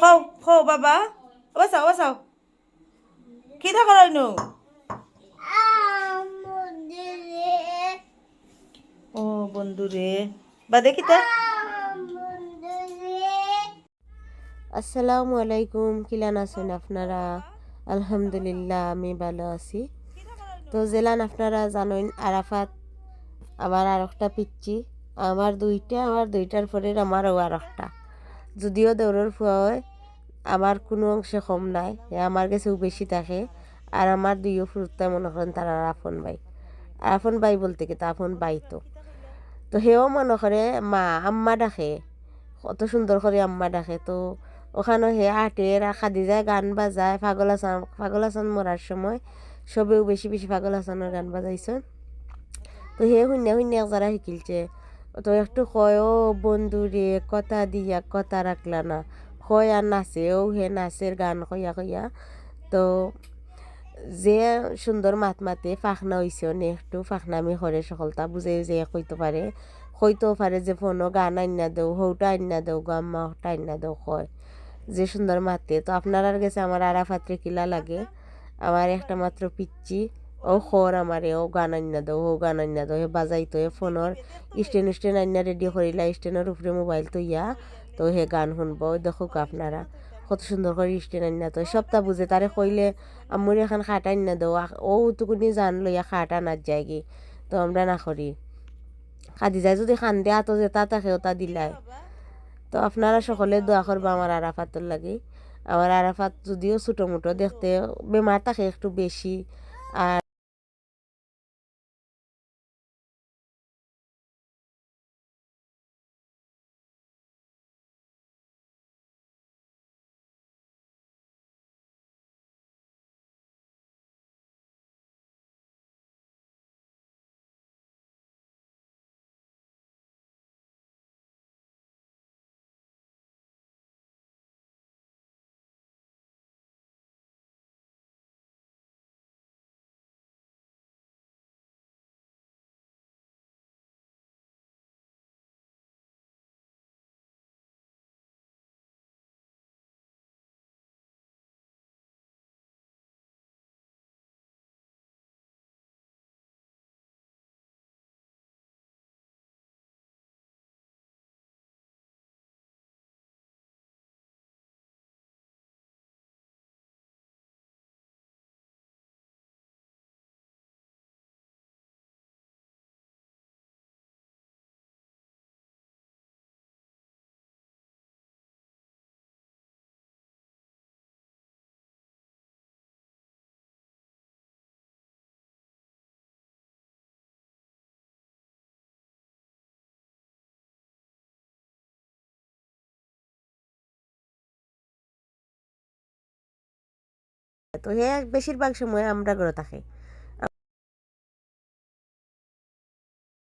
খৌ খৌ বাবা। বসাও বসাও কি থাকো রইনু ও বন্ধু রে বা দেখি তো। আসসালামু আলাইকুম, কিলান আছেন আপনারা? আলহামদুলিল্লাহ, আমি ভালো আছি। তো জেলান আপনারা জানেন, আরাফাত, আমার আর একটা পিচ্ছি আমার দুইটা, আমার দুইটার পরে আমারও আর একটা যদিও দৌড়ের ফুয়া হয় আমার কোনো অংশে কম নাই আমার কাছেও বেশি থাকে। আর আমার দুইও ফুরুত্তা মনে করেন তারা আপন ভাই। আপন ভাই বলতে কি? তা আপন বাই তো। তো সেও মনে করে, মা, আম্মা ডাকে। কত সুন্দর করে আম্মা ডাকে। তো ওখানে হে আটে খাদি যায় গান বাজায়, পাগল হাসান পাগল হাসান মরার সময় সবেও বেশি বেশি পাগল হাসানের গান বাজাইছে। তো হে শূন্য শূন্য যারা শিকিলছে তো একটু কয় ও বন্ধু রে কথা দিয়া কথা রাখলা না। আর নাচে ও হে নাচের গান কইয়া কইয়া তো যে সুন্দর মাত মাতে ফাখনা হইছে নে একটু ফাখনামি করে সকলটা বুঝে যে কইতে পারে কইতেও পারে যে ফোনও গান আইনা দেও হৌটা আইনা দেও গাম্মা হৌটা আইনা দেও কয় যে সুন্দর মাতে তো আপনার গেছে আমার আরাফাত্রে কিলা লাগে আমার একটা মাত্র পিচ্ছি ও খর আমারে ও গান আইনা দাও ও গান আইনা দাও হে বাজাইতো হে ফোনের স্টেন স্টেন আইনা রেডি করিলা স্টেনের উপরে মোবাইল তৈয়া তো হে গান শুনব। দেখুক আপনারা, কত সুন্দর করে স্টেন আইনা তো সবটা বুঝে তারে কইলে আমার এখন খাট আইনা দাও ও টুকুনি জান লইয়া খাট আনার যায় কি তো আমরা না করি। খাদি যায় যদি খান দে আতো যে তা তাকে ওটা দিলাই তো আপনারা সকলে দোয়া করব আমার আরাফাতর লাগে। আমার আরাফাত যদিও ছোটো মোটো, দেখতে বেমার থাকে একটু বেশি। আর তো হে বেশিরভাগ সময় আমরা ঘরে থাকে